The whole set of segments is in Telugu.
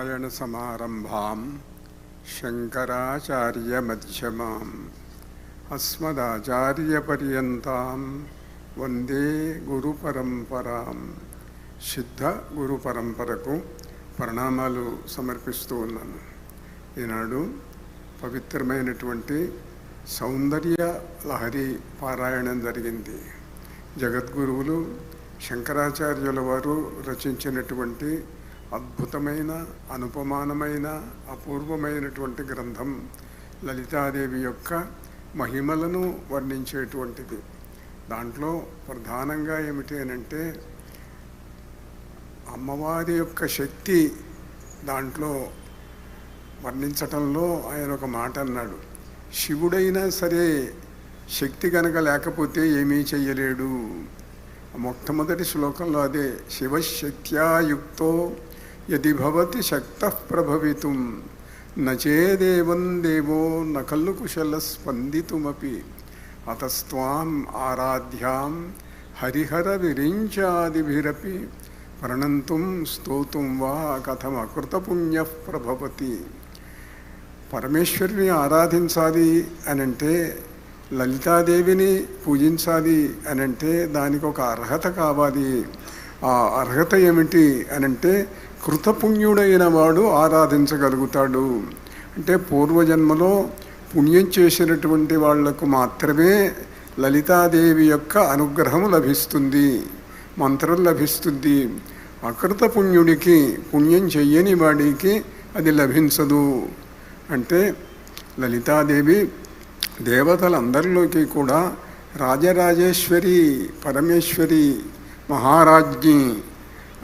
నారాయణసమారంభాం శంకరాచార్యమధ్యమాం అస్మదాచార్యపర్యంతాం వందే గురు పరంపరాం సిద్ధ గురు పరంపరకు ప్రణామాలు సమర్పిస్తూ ఉన్నాను. ఈనాడు పవిత్రమైనటువంటి సౌందర్య లహరి పారాయణం జరిగింది. జగద్గురువులు శంకరాచార్యుల వారు రచించినటువంటి అద్భుతమైన అనుపమానమైన అపూర్వమైనటువంటి గ్రంథం లలితాదేవి యొక్క మహిమలను వర్ణించేటువంటిది. దాంట్లో ప్రధానంగా ఏమిటి అనంటే అమ్మవారి యొక్క శక్తి దాంట్లో వర్ణించటంలో ఆయన ఒక మాట అన్నాడు. శివుడైనా సరే శక్తి కనుక లేకపోతే ఏమీ చెయ్యలేడు. మొట్టమొదటి శ్లోకంలో అదే శివశక్త్యాయుక్తో యది భవతి శక్త ప్రభవితుం నచేదేవం దేవో నకల్లు కుశల స్పందితుమపి అతస్వాం ఆరాధ్యాం హరిహర విరించాదిభిరపి ప్రణంతుం స్తోతుం వా కథమకృతపుణ్య ప్రభవతి పరమేశ్వరిని ఆరాధించాలి అనంటే లలితాదేవిని పూజించాలి అనంటే దానికి ఒక అర్హత కావాలి. ఆ అర్హత ఏమిటి అనంటే కృతపుణ్యుడైన వాడు ఆరాధించగలుగుతాడు. అంటే పూర్వజన్మలో పుణ్యం చేసినటువంటి వాళ్ళకు మాత్రమే లలితాదేవి యొక్క అనుగ్రహం లభిస్తుంది మంత్రం లభిస్తుంది. అకృత పుణ్యుడికి పుణ్యం చెయ్యని వాడికి అది లభించదు. అంటే లలితాదేవి దేవతలందరిలోకి కూడా రాజరాజేశ్వరి పరమేశ్వరి మహారాజ్ఞి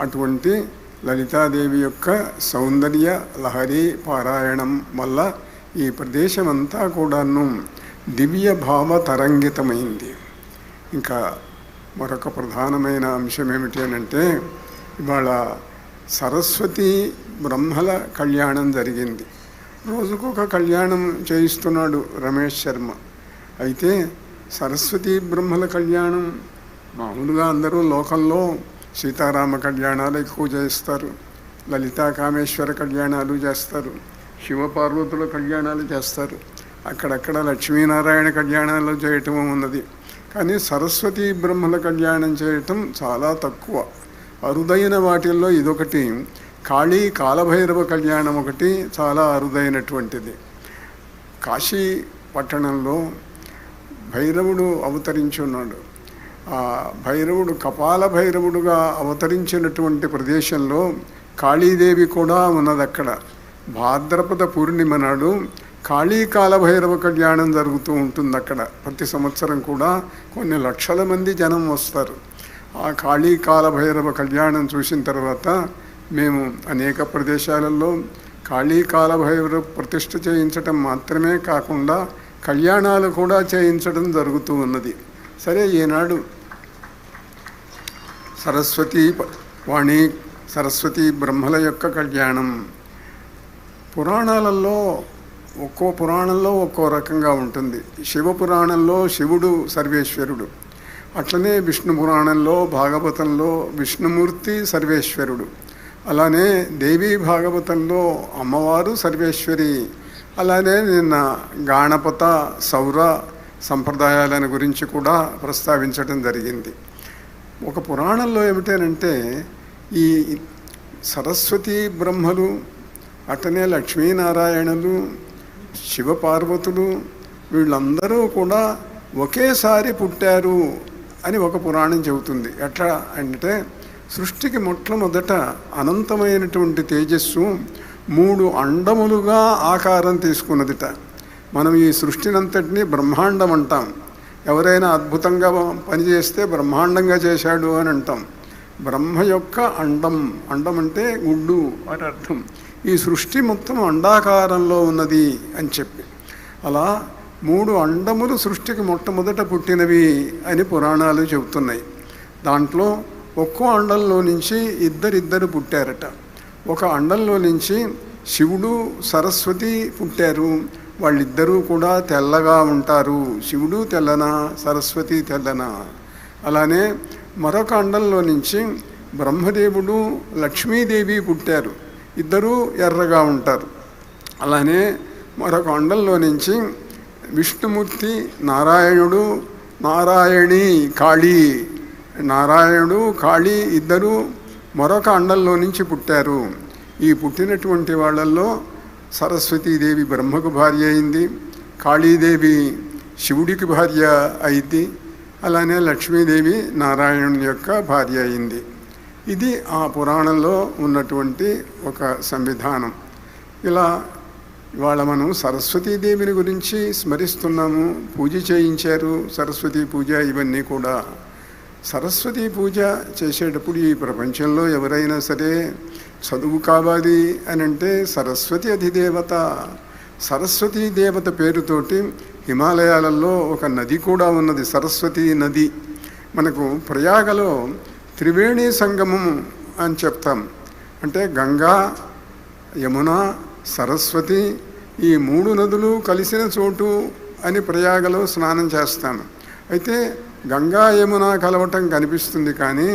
అటువంటి లలితాదేవి యొక్క సౌందర్య లహరి పారాయణం వల్ల ఈ ప్రదేశమంతా కూడాను దివ్య భావ తరంగితమైంది. ఇంకా మరొక ప్రధానమైన అంశం ఏమిటి అంటే ఇవాళ సరస్వతి బ్రహ్మల కళ్యాణం జరిగింది. రోజుకొక కళ్యాణం చేయిస్తున్నాడు రమేష్ శర్మ. అయితే సరస్వతి బ్రహ్మల కళ్యాణం మామూలుగా అందరూ లోకల్లో సీతారామ కళ్యాణాలు ఎక్కువ చేస్తారు. లలితా కామేశ్వర కళ్యాణాలు చేస్తారు. శివపార్వతుల కళ్యాణాలు చేస్తారు. అక్కడక్కడ లక్ష్మీనారాయణ కళ్యాణాలు చేయటం ఉన్నది. కానీ సరస్వతి బ్రహ్మల కళ్యాణం చేయటం చాలా తక్కువ. అరుదైన వాటిల్లో ఇదొకటి. కాళీ కాలభైరవ కళ్యాణం ఒకటి చాలా అరుదైనటువంటిది. కాశీ పట్టణంలో భైరవుడు అవతరించి ఉన్నాడు భైరవుడు కపాల భైరవుడుగా అవతరించినటువంటి ప్రదేశంలో కాళీదేవి కూడా ఉన్నది అక్కడ భాద్రపద పూర్ణిమ నాడు కాళీ కాలభైరవ కళ్యాణం జరుగుతూ ఉంటుంది అక్కడ ప్రతి సంవత్సరం కూడా కొన్ని లక్షల మంది జనం వస్తారు. ఆ కాళీ కాలభైరవ కళ్యాణం చూసిన తర్వాత మేము అనేక ప్రదేశాలలో కాళీ కాలభైరవ ప్రతిష్ఠ చేయించటం మాత్రమే కాకుండా కళ్యాణాలు కూడా చేయించడం జరుగుతూ ఉన్నది. సరే ఈనాడు సరస్వతి వాణి సరస్వతి బ్రహ్మల యొక్క కళ్యాణం. పురాణాలలో ఒక్కో పురాణంలో ఒక్కో రకంగా ఉంటుంది. శివ పురాణంలో శివుడు సర్వేశ్వరుడు. అట్లనే విష్ణు పురాణంలో భాగవతంలో విష్ణుమూర్తి సర్వేశ్వరుడు. అలానే దేవీ భాగవతంలో అమ్మవారు సర్వేశ్వరి. అలానే నిన్న గాణపత సౌర సంప్రదాయాలను గురించి కూడా ప్రస్తావించడం జరిగింది. ఒక పురాణంలో ఏమిటనంటే ఈ సరస్వతి బ్రహ్మలు అటనే లక్ష్మీనారాయణలు శివపార్వతులు వీళ్ళందరూ కూడా ఒకేసారి పుట్టారు అని ఒక పురాణం చెబుతుంది. ఎట్లా అంటే సృష్టికి మొట్టమొదట అనంతమైనటువంటి తేజస్సు మూడు అండములుగా ఆకారం తీసుకున్నదిట. మనం ఈ సృష్టినంతటినీ బ్రహ్మాండం అంటాం ఎవరైనా అద్భుతంగా పనిచేస్తే బ్రహ్మాండంగా చేశాడు అని అంటాం. బ్రహ్మ యొక్క అండం అండం అంటే గుడ్డు అని అర్థం. ఈ సృష్టి మొత్తం అండాకారంలో ఉన్నది అని చెప్పి. అలా మూడు అండములు సృష్టికి మొట్టమొదట పుట్టినవి అని పురాణాలు చెబుతున్నాయి. దాంట్లో ఒక్కో అండంలో నుంచి ఇద్దరిద్దరు పుట్టారట. ఒక అండంలో నుంచి శివుడు సరస్వతి పుట్టారు. వాళ్ళిద్దరూ కూడా తెల్లగా ఉంటారు. శివుడు తెల్లనా సరస్వతి తెల్లనా? అలానే మరొక అండంలో నుంచి బ్రహ్మదేవుడు లక్ష్మీదేవి పుట్టారు. ఇద్దరూ ఎర్రగా ఉంటారు. అలానే మరొక అండంలో నుంచి విష్ణుమూర్తి నారాయణుడు నారాయణి కాళీ. నారాయణుడు కాళీ ఇద్దరూ మరొక అండంలో నుంచి పుట్టారు. ఈ పుట్టినటువంటి వాళ్ళల్లో సరస్వతీదేవి బ్రహ్మకు భార్య అయింది కాళీదేవి శివుడికి భార్య అయింది అలానే లక్ష్మీదేవి నారాయణుని యొక్క భార్య అయింది. ఇది ఆ పురాణంలో ఉన్నటువంటి ఒక సంవిధానం. ఇలా ఇవాళ మనం సరస్వతీదేవిని గురించి స్మరిస్తున్నాము పూజ చేయించారు సరస్వతీ పూజ ఇవన్నీ కూడా. సరస్వతీ పూజ చేసేటప్పుడు ఈ ప్రపంచంలో ఎవరైనా సరే చదువు కావాలి అని అంటే సరస్వతి అధిదేవత. సరస్వతీ దేవత పేరుతోటి హిమాలయాలలో ఒక నది కూడా ఉన్నది సరస్వతి నది. మనకు ప్రయాగలో త్రివేణి సంగమం అని చెప్తాం. అంటే గంగా యమున సరస్వతి ఈ మూడు నదులు కలిసిన చోటు అని ప్రయాగలో స్నానం చేస్తాను అయితే గంగా యమున కలవటం కనిపిస్తుంది కానీ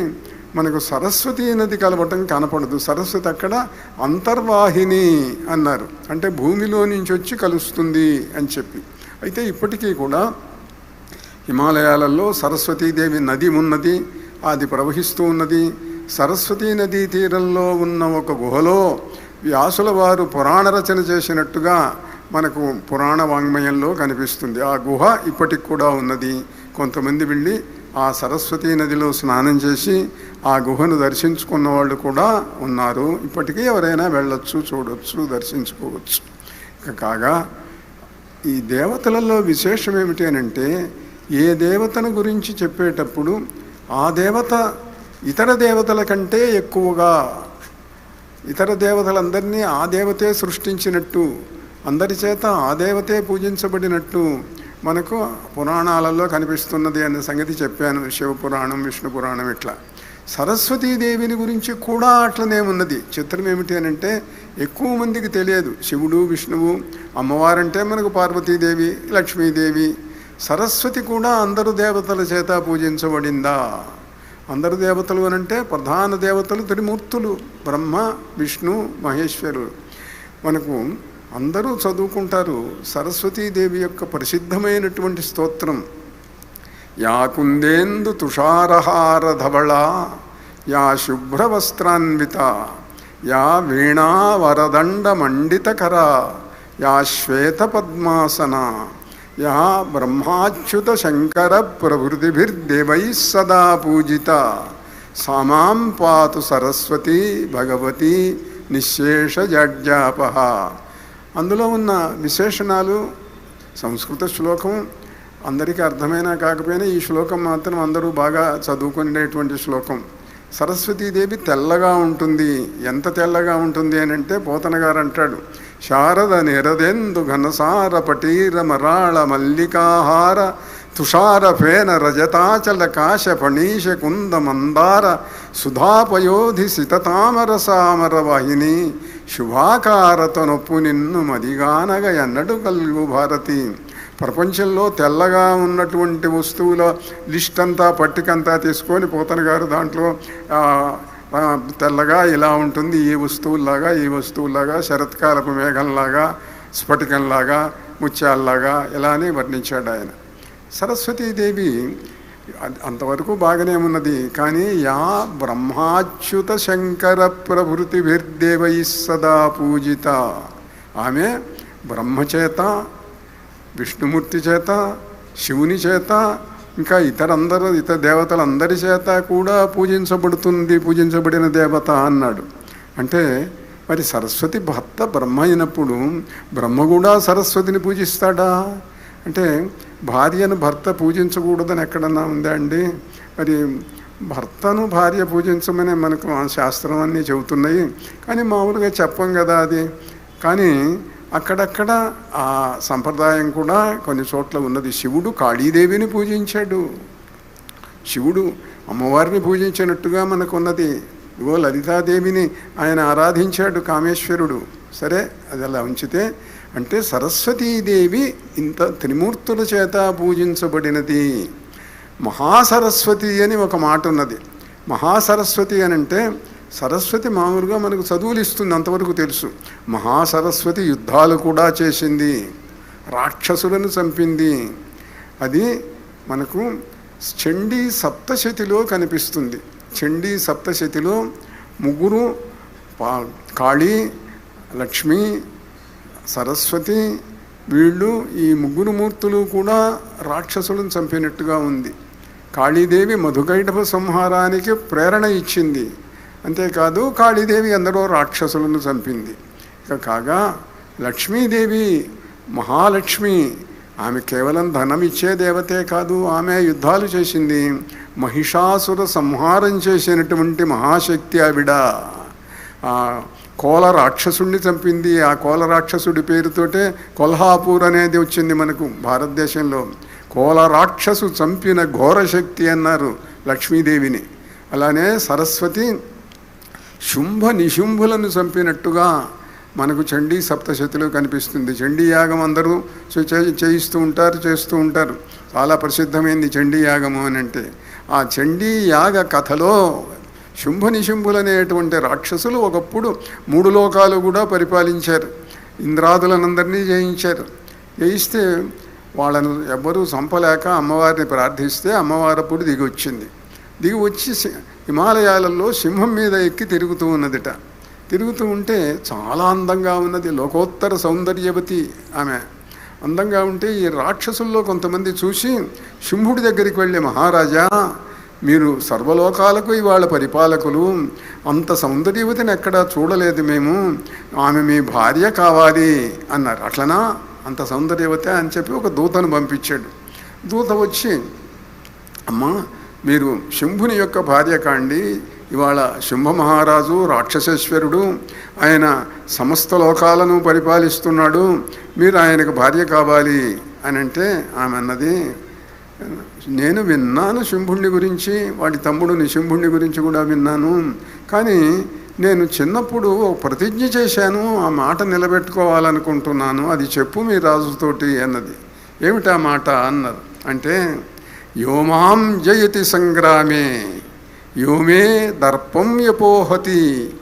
మనకు సరస్వతి నది కలవటం కనపడదు. సరస్వతి అక్కడ అంతర్వాహిని అన్నారు. అంటే భూమిలో నుంచి వచ్చి కలుస్తుంది అని చెప్పి. అయితే ఇప్పటికీ కూడా హిమాలయాలలో సరస్వతీదేవి నది ఉన్నది అది ప్రవహిస్తూ ఉన్నది. సరస్వతీ నదీ తీరంలో ఉన్న ఒక గుహలో వ్యాసుల వారు పురాణ రచన చేసినట్టుగా మనకు పురాణ వాంగ్మయంలో కనిపిస్తుంది. ఆ గుహ ఇప్పటికి కూడా ఉన్నది. కొంతమంది వెళ్ళి ఆ సరస్వతీ నదిలో స్నానం చేసి ఆ గుహను దర్శించుకున్న వాళ్ళు కూడా ఉన్నారు. ఇప్పటికీ ఎవరైనా వెళ్ళొచ్చు చూడొచ్చు దర్శించుకోవచ్చు. ఇక కాగా ఈ దేవతలలో విశేషం ఏమిటి అని అంటే ఏ దేవతను గురించి చెప్పేటప్పుడు ఆ దేవత ఇతర దేవతల కంటే ఎక్కువగా ఇతర దేవతలందరినీ ఆ దేవతే సృష్టించినట్టు అందరి చేత ఆ దేవతే పూజించబడినట్టు మనకు పురాణాలలో కనిపిస్తున్నది అనే సంగతి చెప్పాను. శివపురాణం విష్ణు పురాణం ఇట్లా. సరస్వతీదేవిని గురించి కూడా అట్లనే ఉన్నది. చిత్రం ఏమిటి అని అంటే ఎక్కువ మందికి తెలియదు. శివుడు విష్ణువు అమ్మవారంటే మనకు పార్వతీదేవి లక్ష్మీదేవి. సరస్వతి కూడా అందరు దేవతల చేత పూజించబడిందా? అందరు దేవతలు అనంటే ప్రధాన దేవతలు త్రిమూర్తులు బ్రహ్మ విష్ణు మహేశ్వరుడు మనకు అందరూ చదువుకుంటారు. సరస్వతీదేవి యొక్క ప్రసిద్ధమైనటువంటి స్తోత్రం. యా కుందేందు తుషారహారధవళ యా శుభ్రవస్త్రాన్విత యా వీణావరదండ మండితకర యా శ్వేతపద్మాసన యా బ్రహ్మాచ్యుత శంకర ప్రభృతిభిర్దేవై సదా పూజిత. సామాం పాతు సరస్వతి భగవతి నిశేష జడ్జాపహ అందులో ఉన్న విశేషణాలు సంస్కృత శ్లోకం అందరికీ అర్థమైనా కాకపోయినా ఈ శ్లోకం మాత్రం అందరూ బాగా చదువుకునేటువంటి శ్లోకం. సరస్వతీదేవి తెల్లగా ఉంటుంది. ఎంత తెల్లగా ఉంటుంది అని అంటే పోతన గారు అంటాడు శారద నిరదెందు ఘనసార పటీర మరాళ మల్లికాహార తుషార ఫేన రజతాచల కాశ ఫణీష కుంద మందార సుధాపయోధి సితతామర సామర వాహిని శుభాకారత నొప్పు నిన్ను మదిగానగ ఎన్నడు కలుగు భారతి. ప్రపంచంలో తెల్లగా ఉన్నటువంటి వస్తువుల లిస్ట్ అంతా పట్టికంతా తీసుకొని పోతన గారు దాంట్లో తెల్లగా ఇలా ఉంటుంది ఈ వస్తువుల్లాగా ఈ వస్తువులాగా శరత్కాలపు మేఘంలాగా స్ఫటికంలాగా ముత్యాల్లాగా ఇలానే వర్ణించాడు ఆయన. సరస్వతీదేవి అంతవరకు బాగానే ఉన్నది. కానీ యా బ్రహ్మాచ్యుత శంకర ప్రభృతిభిర్దేవై సదా పూజిత. ఆమె బ్రహ్మచేత విష్ణుమూర్తి చేత శివుని చేత ఇంకా ఇతరందరూ ఇతర దేవతలందరి చేత కూడా పూజించబడుతుంది పూజించబడిన దేవత అన్నాడు. అంటే మరి సరస్వతి భర్త బ్రహ్మ అయినప్పుడు బ్రహ్మ కూడా సరస్వతిని పూజిస్తాడా? అంటే భార్యను భర్త పూజించకూడదని ఎక్కడన్నా ఉందా అండి? మరి భర్తను భార్య పూజించమని మనకు శాస్త్రం అన్నీ చెబుతున్నాయి. కానీ మామూలుగా చెప్పం కదా అది. కానీ అక్కడక్కడ ఆ సంప్రదాయం కూడా కొన్ని చోట్ల ఉన్నది. శివుడు కాళీదేవిని పూజించాడు. శివుడు అమ్మవారిని పూజించినట్టుగా మనకున్నది. ఇగో లలితాదేవిని ఆయన ఆరాధించాడు కామేశ్వరుడు. సరే అది అలా ఉంచితే అంటే సరస్వతీదేవి ఇంత త్రిమూర్తుల చేత పూజించబడినది. మహాసరస్వతి అని ఒక మాట ఉన్నది. మహాసరస్వతి అని అంటే సరస్వతి మామూలుగా మనకు చదువులు ఇస్తుంది అంతవరకు తెలుసు. మహాసరస్వతి యుద్ధాలు కూడా చేసింది. రాక్షసులను చంపింది. అది మనకు చండీ సప్తశతిలో కనిపిస్తుంది. చండీ సప్తశతిలో ముగ్గురు పా కాళీ లక్ష్మి సరస్వతి వీళ్ళు ఈ ముగ్గురు మూర్తులు కూడా రాక్షసులను చంపినట్టుగా ఉంది. కాళీదేవి మధుకైటభ సంహారానికి ప్రేరణ ఇచ్చింది. అంతేకాదు కాళీదేవి ఎందరో రాక్షసులను చంపింది. ఇక కాగా లక్ష్మీదేవి మహాలక్ష్మి ఆమె కేవలం ధనం ఇచ్చే దేవతే కాదు ఆమె యుద్ధాలు చేసింది. మహిషాసుర సంహారం చేసినటువంటి మహాశక్తి ఆవిడ. కోల రాక్షసుడిని చంపింది. ఆ కోల రాక్షసుడి పేరుతోటే కొల్హాపూర్ అనేది వచ్చింది మనకు భారతదేశంలో. కోల రాక్షసు చంపిన ఘోరశక్తి అన్నారు లక్ష్మీదేవిని. అలానే సరస్వతి శుంభ నిశుంభులను చంపినట్టుగా మనకు చండీ సప్తశతిలో కనిపిస్తుంది. చండీ యాగం అందరూ చేయిస్తూ ఉంటారు చేస్తూ ఉంటారు. చాలా ప్రసిద్ధమైంది చండీ యాగము అని అంటే. ఆ చండీ యాగ కథలో శుంభ నిశుంభులనేటువంటి రాక్షసులు ఒకప్పుడు మూడు లోకాలు కూడా పరిపాలించారు. ఇంద్రాదులనందరినీ జయించారు. జయిస్తే వాళ్ళను ఎవ్వరూ చంపలేక అమ్మవారిని ప్రార్థిస్తే అమ్మవారప్పుడు దిగి వచ్చింది దిగి వచ్చి సి- హిమాలయాలలో సింహం మీద ఎక్కి తిరుగుతూ ఉన్నదిట. తిరుగుతూ ఉంటే చాలా అందంగా ఉన్నది. లోకోత్తర సౌందర్యవతి ఆమె. అందంగా ఉంటే ఈ రాక్షసుల్లో కొంతమంది చూసి సింహుడి దగ్గరికి వెళ్ళే మహారాజా మీరు సర్వలోకాలకు ఇవాళ పరిపాలకులు అంత సౌందర్యవతిని ఎక్కడా చూడలేదు మేము. ఆమె మీ భార్య కావాలి అన్నారు. అట్లనా? అంత సౌందర్యవతి అని చెప్పి ఒక దూతను పంపించాడు. దూత వచ్చి అమ్మా మీరు శంభుని యొక్క భార్య కాండి. ఇవాళ శుంభ మహారాజు రాక్షసేశ్వరుడు ఆయన సమస్త లోకాలను పరిపాలిస్తున్నాడు. మీరు ఆయనకు భార్య కావాలి అని అంటే ఆమె అన్నది నేను విన్నాను శంభుణ్ణి గురించి వాడి తమ్ముడుని శంభుణ్ణి గురించి కూడా విన్నాను. కానీ నేను చిన్నప్పుడు ఒక ప్రతిజ్ఞ చేశాను ఆ మాట నిలబెట్టుకోవాలనుకుంటున్నాను అది చెప్పు మీ రాజుతోటి అన్నది. ఏమిటా మాట అన్నారు. అంటే యోమాం జయతి సంగ్రామే యోమే దర్పం యపోహతి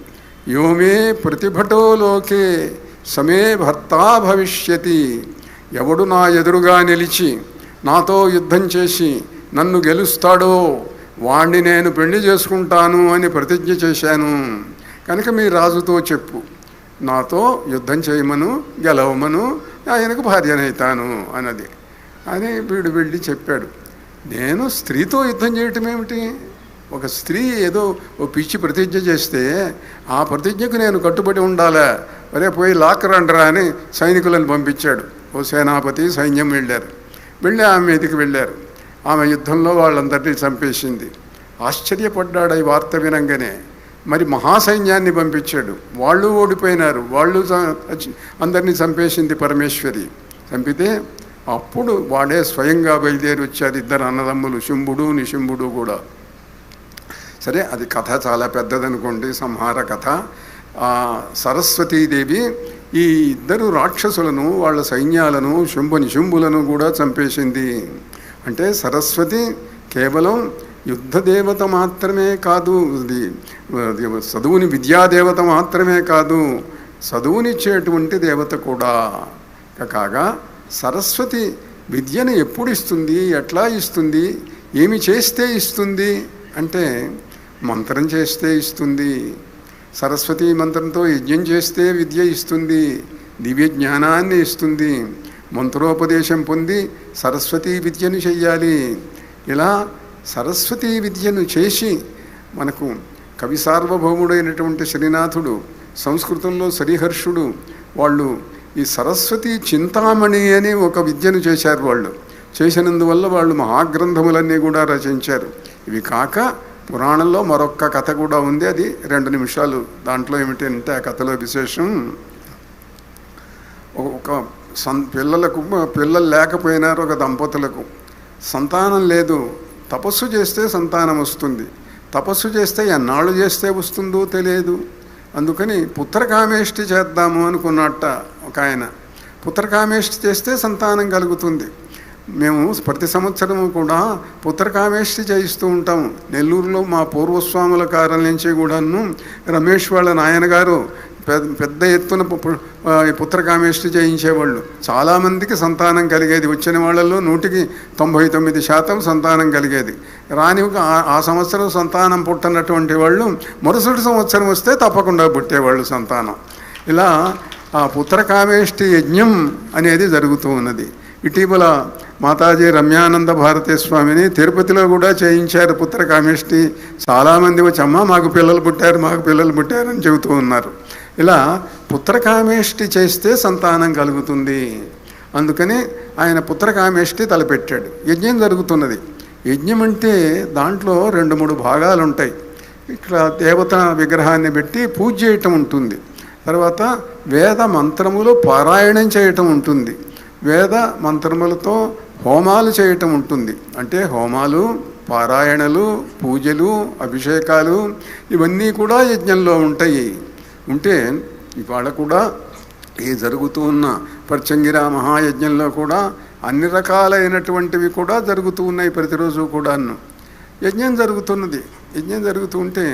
యోమే ప్రతిభటో లోకే సమే భర్తా భవిష్యతి ఎవడు నా ఎదురుగా నిలిచి నాతో యుద్ధం చేసి నన్ను గెలుస్తాడో వాణ్ణి నేను పెళ్ళి చేసుకుంటాను అని ప్రతిజ్ఞ చేశాను. కనుక మీ రాజుతో చెప్పు. నాతో యుద్ధం చేయమను గెలవమను ఆయనకు భార్యనైతాను అన్నది. అని వీడు వెళ్ళి చెప్పాడు. నేను స్త్రీతో యుద్ధం చేయటం ఏమిటి? ఒక స్త్రీ ఏదో ఓ పిచ్చి ప్రతిజ్ఞ చేస్తే ఆ ప్రతిజ్ఞకు నేను కట్టుబడి ఉండాలా? ఒరే పోయి లాక్ రండ్రా అని సైనికులను పంపించాడు. ఓ సేనాపతి సైన్యం వెళ్ళారు. వెళ్ళి ఆమె మీదకి వెళ్ళారు. ఆమె యుద్ధంలో వాళ్ళందరినీ చంపేసింది. ఆశ్చర్యపడ్డాడు ఈ వార్త వినంగానే. మరి మహాసైన్యాన్ని పంపించాడు. వాళ్ళు ఓడిపోయినారు. వాళ్ళు అందరినీ చంపేసింది పరమేశ్వరి. చంపితే అప్పుడు వాడే స్వయంగా బయలుదేరి వచ్చారు ఇద్దరు అన్నదమ్ములు శుంభుడు నిశుంభుడు కూడా. సరే అది కథ చాలా పెద్దదనుకోండి. సంహార కథ. సరస్వతీదేవి ఈ ఇద్దరు రాక్షసులను వాళ్ళ సైన్యాలను శుంభ నిశుంభులను కూడా చంపేసింది. అంటే సరస్వతి కేవలం యుద్ధ దేవత మాత్రమే కాదు ఇది చదువుని విద్యాదేవత మాత్రమే కాదు చదువునిచ్చేటువంటి దేవత కూడా. కాగా సరస్వతి విద్యను ఎప్పుడు ఇస్తుంది ఎట్లా ఇస్తుంది ఏమి చేస్తే ఇస్తుంది అంటే మంత్రం చేస్తే ఇస్తుంది. సరస్వతి మంత్రంతో యజ్ఞం చేస్తే విద్య ఇస్తుంది దివ్య జ్ఞానాన్ని ఇస్తుంది. మంత్రోపదేశం పొంది సరస్వతీ విద్యను చెయ్యాలి. ఇలా సరస్వతీ విద్యను చేసి మనకు కవి సార్వభౌముడైనటువంటి శ్రీనాథుడు సంస్కృతంలో శ్రీహర్షుడు వాళ్ళు ఈ సరస్వతి చింతామణి అని ఒక విద్యను చేశారు వాళ్ళు. చేసినందువల్ల వాళ్ళు మహాగ్రంథములన్నీ కూడా రచించారు. ఇవి కాక పురాణంలో మరొక కథ కూడా ఉంది. అది రెండు నిమిషాలు. దాంట్లో ఏమిటి అంటే ఆ కథలో విశేషం ఒక- సన్ పిల్లలకు పిల్లలు లేకపోయినారు ఒక దంపతులకు. సంతానం లేదు. తపస్సు చేస్తే సంతానం వస్తుంది. తపస్సు చేస్తే ఎన్నాళ్ళు చేస్తే వస్తుందో తెలియదు. అందుకని పుత్రకామేష్టి చేద్దాము అనుకున్నట్ట ఒక ఆయన. పుత్రకామేష్టి చేస్తే సంతానం కలుగుతుంది. మేము ప్రతి సంవత్సరము కూడా పుత్రకామేష్టి చేయిస్తూ ఉంటాము. నెల్లూరులో మా పూర్వస్వాముల కారం నుంచి కూడాను రమేష్ వాళ్ళ నాయనగారు పెద్ద పెద్ద ఎత్తున పుత్రకామేష్టి చేయించేవాళ్ళు. చాలామందికి సంతానం కలిగేది. వచ్చిన వాళ్ళల్లో నూటికి తొంభై తొమ్మిది శాతం సంతానం కలిగేది. రాని ఒక ఆ- ఆ సంవత్సరం సంతానం పుట్టనటువంటి వాళ్ళు మరుసటి సంవత్సరం వస్తే తప్పకుండా పుట్టేవాళ్ళు సంతానం. ఇలా ఆ పుత్రకామేష్టి యజ్ఞం అనేది జరుగుతూ ఉన్నది. ఇటీవల మాతాజీ రమ్యానంద భారతీ స్వామిని తిరుపతిలో కూడా చేయించారు పుత్ర కామిష్టి. చాలామంది వచ్చి అమ్మ మాకు పిల్లలు పుట్టారు మాకు పిల్లలు పుట్టారు అని చెబుతూ ఉన్నారు. ఇలా పుత్ర కామేష్టి చేస్తే సంతానం కలుగుతుంది. అందుకని ఆయన పుత్ర కామేష్టి తలపెట్టాడు. యజ్ఞం జరుగుతున్నది. యజ్ఞం అంటే దాంట్లో రెండు మూడు భాగాలు ఉంటాయి ఇక్కడ దేవత విగ్రహాన్ని పెట్టి పూజ చేయటం ఉంటుంది. తర్వాత వేద మంత్రములు పారాయణం చేయటం ఉంటుంది. వేద మంత్రములతో హోమాలు చేయటం ఉంటుంది. అంటే హోమాలు పారాయణలు పూజలు అభిషేకాలు ఇవన్నీ కూడా యజ్ఞంలో ఉంటాయి. ఉంటే ఇవాళ కూడా ఈ జరుగుతూ ఉన్న పర్చంగిరా మహాయజ్ఞంలో కూడా అన్ని రకాలైనటువంటివి కూడా జరుగుతూ ఉన్నాయి ప్రతిరోజు కూడాను. యజ్ఞం జరుగుతున్నది. యజ్ఞం జరుగుతూ ఉంటే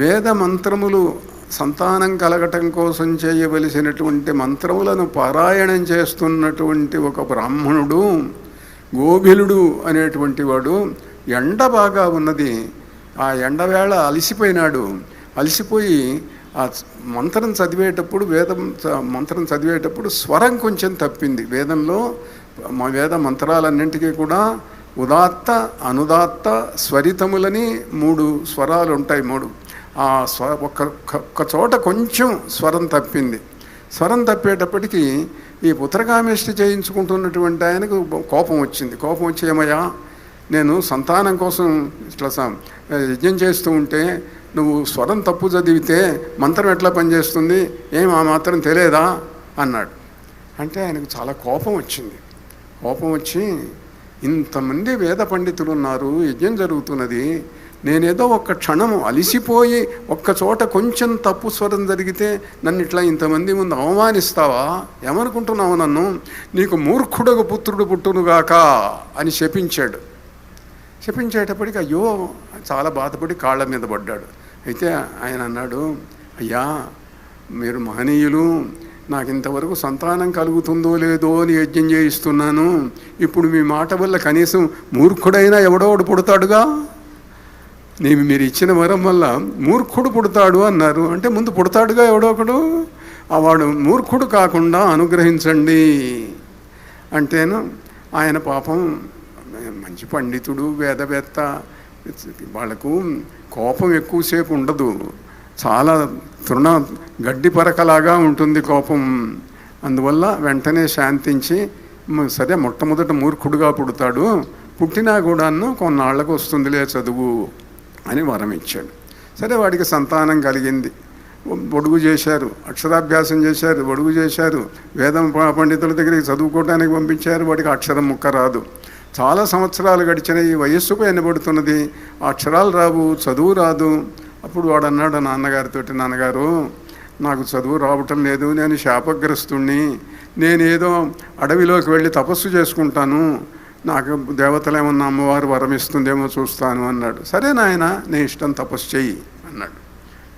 వేద మంత్రములు సంతానం కలగటం కోసం చేయవలసినటువంటి మంత్రములను పారాయణం చేస్తున్నటువంటి ఒక బ్రాహ్మణుడు గోభిలుడు అనేటువంటి వాడు ఎండ బాగా ఉన్నది. ఆ ఎండవేళ అలసిపోయినాడు. అలసిపోయి ఆ మంత్రం చదివేటప్పుడు వేదం మంత్రం చదివేటప్పుడు స్వరం కొంచెం తప్పింది. వేదంలో మా వేద మంత్రాలన్నింటికీ కూడా ఉదాత్త అనుదాత్త స్వరితములని మూడు స్వరాలు ఉంటాయి మూడు. ఆ స్వ ఒక్క- ఒక్క చోట కొంచెం స్వరం తప్పింది. స్వరం తప్పేటప్పటికీ ఈ పుత్రకామేష్టి చేయించుకుంటున్నటువంటి ఆయనకు కోపం వచ్చింది. కోపం వచ్చి ఏమయ్యా నేను సంతానం కోసం ఇట్లా యజ్ఞం చేస్తూ ఉంటే నువ్వు స్వరం తప్పు చదివితే మంత్రం ఎట్లా పనిచేస్తుంది? ఏం ఆ మాత్రం తెలియదా? అన్నాడు. అంటే ఆయనకు చాలా కోపం వచ్చింది. కోపం వచ్చి ఇంతమంది వేద పండితులు ఉన్నారు యజ్ఞం జరుగుతున్నది నేనేదో ఒక్క క్షణము అలిసిపోయి ఒక్క చోట కొంచెం తప్పు స్వరం జరిగితే నన్ను ఇట్లా ఇంతమంది ముందు అవమానిస్తావా? ఏమనుకుంటున్నావు నన్ను? నీకు మూర్ఖుడకు పుత్రుడు పుట్టునుగాక అని శపించాడు. శపించేటప్పటికి అయ్యో చాలా బాధపడి కాళ్ళ మీద పడ్డాడు. అయితే ఆయన అన్నాడు అయ్యా మీరు మహనీయులు నాకు ఇంతవరకు సంతానం కలుగుతుందో లేదో అని యజ్ఞం చేయిస్తున్నాను. ఇప్పుడు మీ మాట వల్ల కనీసం మూర్ఖుడైనా ఎవడోడు పుడతాడుగా? నేను మీరు ఇచ్చిన వరం వల్ల మూర్ఖుడు పుడతాడు అన్నారు. అంటే ముందు పుడతాడుగా ఎవడో ఒకడు? వాడు మూర్ఖుడు కాకుండా అనుగ్రహించండి. అంటేను? ఆయన పాపం మంచి పండితుడు వేదవేత్త. వాళ్ళకు కోపం ఎక్కువసేపు ఉండదు. చాలా తృణ గడ్డి పరకలాగా ఉంటుంది కోపం. అందువల్ల వెంటనే శాంతించి సరే మొట్టమొదట మూర్ఖుడుగా పుడతాడు. పుట్టినా కూడాను కొన్నాళ్ళకు వస్తుందిలే చదువు. అని వరం ఇచ్చాడు సరే వాడికి సంతానం కలిగింది. ఒడుగు చేశారు అక్షరాభ్యాసం చేశారు ఒడుగు చేశారు వేదం పండితుల దగ్గరికి చదువుకోవడానికి పంపించారు వాడికి అక్షరం ముక్క రాదు. చాలా సంవత్సరాలు గడిచిన ఈ వయస్సుకు ఎన్నబడుతున్నది అక్షరాలు రావు చదువు రాదు. అప్పుడు వాడు అన్నాడు నాన్నగారితోటి నాన్నగారు నాకు చదువు రావటం లేదు నేను శాపగ్రస్తుణ్ణి. నేనేదో అడవిలోకి వెళ్ళి తపస్సు చేసుకుంటాను. నాకు దేవతలు ఏమన్నా అమ్మవారు వరం ఇస్తుందేమో చూస్తాను అన్నాడు. సరే నాయన నీ ఇష్టం తపస్సు చెయ్యి అన్నాడు.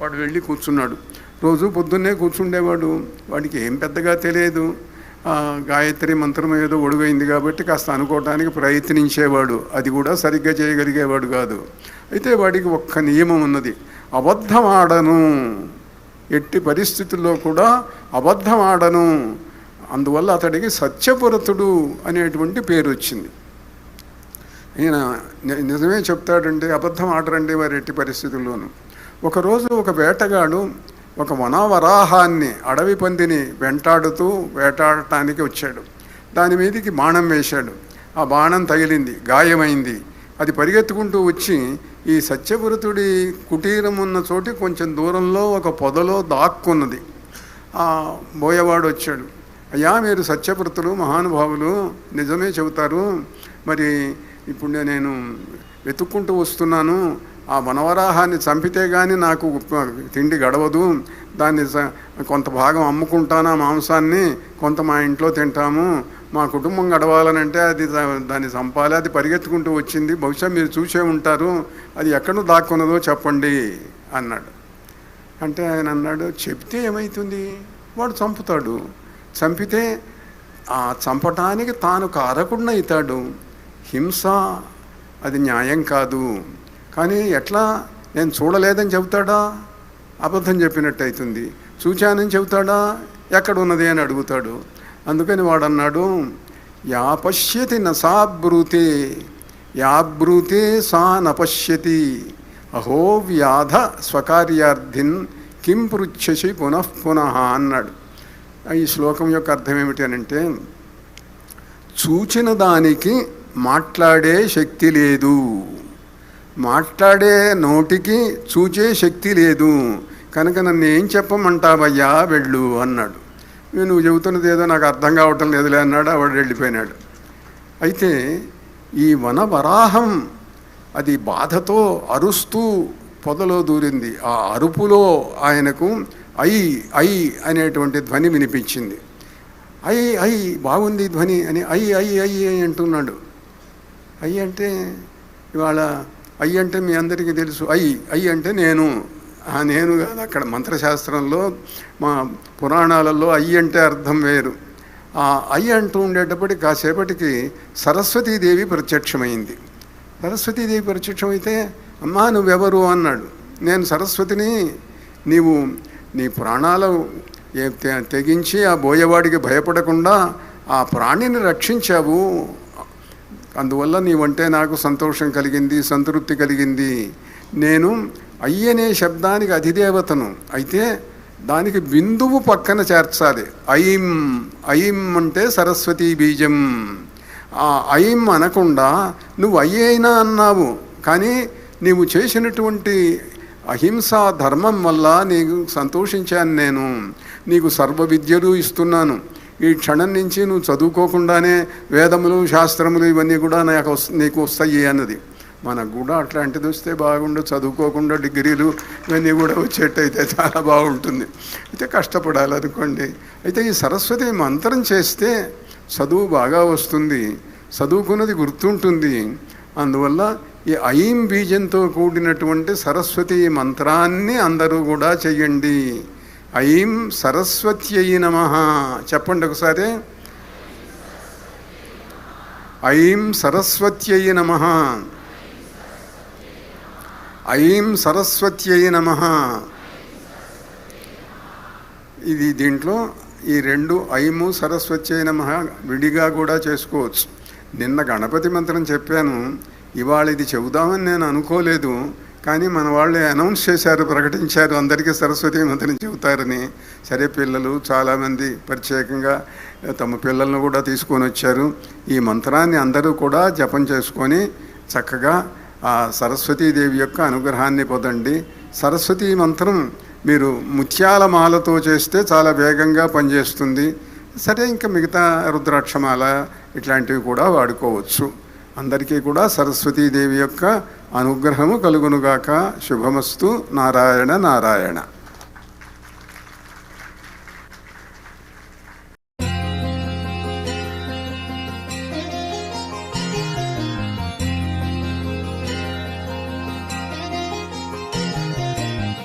వాడు వెళ్ళి కూర్చున్నాడు. రోజు పొద్దున్నే కూర్చుండేవాడు. వాడికి ఏం పెద్దగా తెలియదు. గాయత్రి మంత్రం ఏదో ఒడుగైంది కాబట్టి కాస్త అనుకోవటానికి ప్రయత్నించేవాడు. అది కూడా సరిగ్గా చేయగలిగేవాడు కాదు. అయితే వాడికి ఒక్క నియమం ఉన్నది. అబద్ధం ఆడను. ఎట్టి పరిస్థితుల్లో కూడా అబద్ధమాడను అందువల్ల అతడికి సత్యవ్రతుడు అనేటువంటి పేరు వచ్చింది. ఈయన నిజమే చెప్తాడండి అబద్ధం ఆడరండి వారి ఎట్టి పరిస్థితుల్లోనూ. ఒకరోజు ఒక వేటగాడు ఒక వనావరాహాన్ని అడవి పందిని వెంటాడుతూ వేటాడటానికి వచ్చాడు. దాని మీదకి బాణం వేశాడు. ఆ బాణం తగిలింది గాయమైంది. అది పరిగెత్తుకుంటూ వచ్చి ఈ సత్యవ్రతుడి కుటీరం ఉన్న చోటి కొంచెం దూరంలో ఒక పొదలో దాక్కున్నది. ఆ బోయవాడు వచ్చాడు అయ్యా మీరు సత్యవ్రతులు మహానుభావులు నిజమే చెబుతారు. మరి ఇప్పుడు నేను వెతుక్కుంటూ వస్తున్నాను. ఆ వనవరాహాన్ని చంపితే కానీ నాకు తిండి గడవదు. దాన్ని కొంత భాగం అమ్ముకుంటాను ఆ మాంసాన్ని? కొంత మా ఇంట్లో తింటాము. మా కుటుంబం గడవాలనంటే అది దా- దాన్ని చంపాలి. అది పరిగెత్తుకుంటూ వచ్చింది. బహుశా మీరు చూసే ఉంటారు. అది ఎక్కడ దాక్కున్నదో చెప్పండి అన్నాడు. అంటే ఆయన అన్నాడు చెప్తే ఏమవుతుంది వాడు చంపుతాడు. చంపితే ఆ చంపటానికి తాను కారకుండా అవుతాడు హింస అది న్యాయం కాదు. కానీ ఎట్లా? నేను చూడలేదని చెబుతాడా? అబద్ధం చెప్పినట్టు అవుతుంది చూచానని చెబుతాడా? ఎక్కడ ఉన్నది అని అడుగుతాడు. అందుకని వాడు అన్నాడు యా పశ్యతి నసాబ్రూతే యాబ్రూతే సా నపశ్యతి అహో వ్యాధ స్వకార్యార్థిన్ కిం పృచ్ఛసి పునః పునః అన్నాడు. ఈ శ్లోకం యొక్క అర్థం ఏమిటి అని అంటే చూచిన దానికి మాట్లాడే శక్తి లేదు. మాట్లాడే నోటికి చూచే శక్తి లేదు. కనుక నన్ను ఏం చెప్పమంటావయ్యా వెళ్ళు అన్నాడు. నువ్వు చెబుతున్నది ఏదో నాకు అర్థం కావటం లేదులే అన్నాడు. ఆవిడ వెళ్ళిపోయినాడు. అయితే ఈ వన వరాహం అది బాధతో అరుస్తూ పొదలో దూరింది. ఆ అరుపులో ఆయనకు ఐ ఐ అనేటువంటి ధ్వని వినిపించింది. ఐ ఐ బాగుంది ధ్వని అని ఐ ఐ ఐ అని అంటున్నాడు. ఐ అంటే ఇవాళ ఐ అంటే మీ అందరికీ తెలుసు. ఐ ఐ అంటే నేను. ఆ నేను కాదు అక్కడ మంత్రశాస్త్రంలో మా పురాణాలలో ఐ అంటే అర్థం వేరు. ఆ ఐ అంటూ ఉండేటప్పటికి కాసేపటికి సరస్వతీదేవి ప్రత్యక్షమైంది. సరస్వతీదేవి ప్రత్యక్షమైతే అమ్మా నువ్వెవరు? అన్నాడు. నేను సరస్వతిని నీవు నీ ప్రాణాలు తె- తెగించి ఆ బోయవాడికి భయపడకుండా ఆ ప్రాణిని రక్షించావు. అందువల్ల నీవంటే నాకు సంతోషం కలిగింది సంతృప్తి కలిగింది. నేను అయ్యనే శబ్దానికి అధిదేవతను. అయితే దానికి బిందువు పక్కన చేర్చాలి. ఐం ఐం అంటే సరస్వతీ బీజం. ఆ ఐం అనకుండా నువ్వు అయ్యైనా అన్నావు. కానీ నీవు చేసినటువంటి అహింసా ధర్మం వల్ల నీకు సంతోషించాను నేను. నీకు సర్వ విద్యలు ఇస్తున్నాను. ఈ క్షణం నుంచి నువ్వు చదువుకోకుండానే వేదములు శాస్త్రములు ఇవన్నీ కూడా నాకు నీకు వస్తాయి అన్నది. మనకు కూడా అట్లాంటిది వస్తే బాగుండు. చదువుకోకుండా డిగ్రీలు ఇవన్నీ కూడా వచ్చేటైతే చాలా బాగుంటుంది. అయితే కష్టపడాలి అనుకోండి అయితే ఈ సరస్వతి మంత్రం చేస్తే చదువు బాగా వస్తుంది. చదువుకున్నది గుర్తుంటుంది. అందువల్ల ఈ ఐం బీజంతో కూడినటువంటి సరస్వతి మంత్రాన్ని అందరూ కూడా చెయ్యండి. ఐం సరస్వత్యై నమ. చెప్పండి ఒకసారి. ఐం సరస్వత్యై నమ. ఐం సరస్వత్యై నమ. ఇది దీంట్లో ఈ రెండు ఐము సరస్వత్యై నమ విడిగా కూడా చేసుకోవచ్చు. నిన్న గణపతి మంత్రం చెప్పాను. ఇవాళ ఇది చెబుదామని నేను అనుకోలేదు కానీ మన వాళ్ళే అనౌన్స్ చేశారు ప్రకటించారు అందరికీ సరస్వతి మంత్రం చెబుతారని. సరే పిల్లలు చాలామంది ప్రత్యేకంగా తమ పిల్లలను కూడా తీసుకొని వచ్చారు. ఈ మంత్రాన్ని అందరూ కూడా జపం చేసుకొని చక్కగా ఆ సరస్వతీదేవి యొక్క అనుగ్రహాన్ని పొందండి. సరస్వతీ మంత్రం మీరు ముత్యాల మాలతో చేస్తే చాలా వేగంగా పనిచేస్తుంది. సరే ఇంకా మిగతా రుద్రాక్షమాల ఇట్లాంటివి కూడా వాడుకోవచ్చు. అందరికీ కూడా సరస్వతీదేవి యొక్క అనుగ్రహము కలుగునుగాక. శుభమస్తు. నారాయణ నారాయణ.